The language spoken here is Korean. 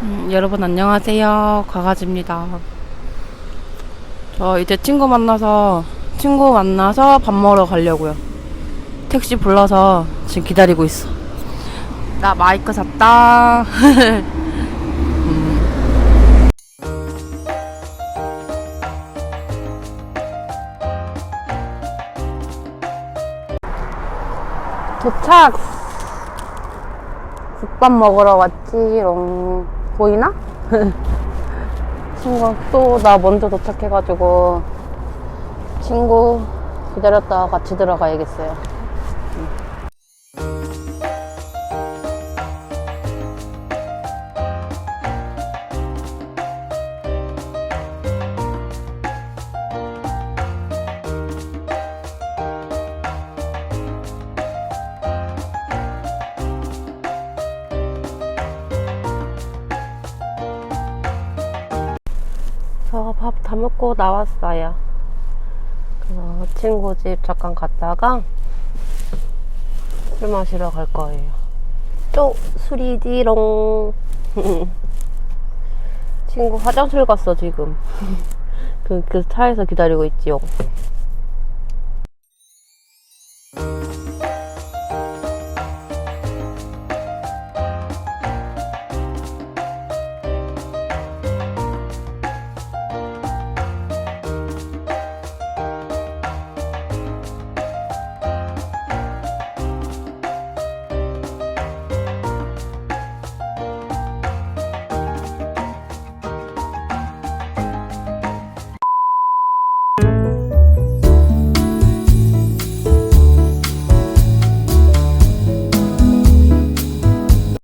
음, 여러분 안녕하세요. 과가지입니다. 저 이제 친구 만나서 친구 만나서 밥 먹으러 가려고요. 택시 불러서 지금 기다리고 있어. 나 마이크 샀다. 음. 도착. 국밥 먹으러 왔지롱. 보이나? 친구 또 나 먼저 도착해가지고 친구 기다렸다가 같이 들어가야겠어요. 밥 다 먹고 나왔어요. 그래서 친구 집 잠깐 갔다가 술 마시러 갈 거예요. 또 술이지롱. 친구 화장실 갔어 지금. 그, 그 차에서 기다리고 있지요.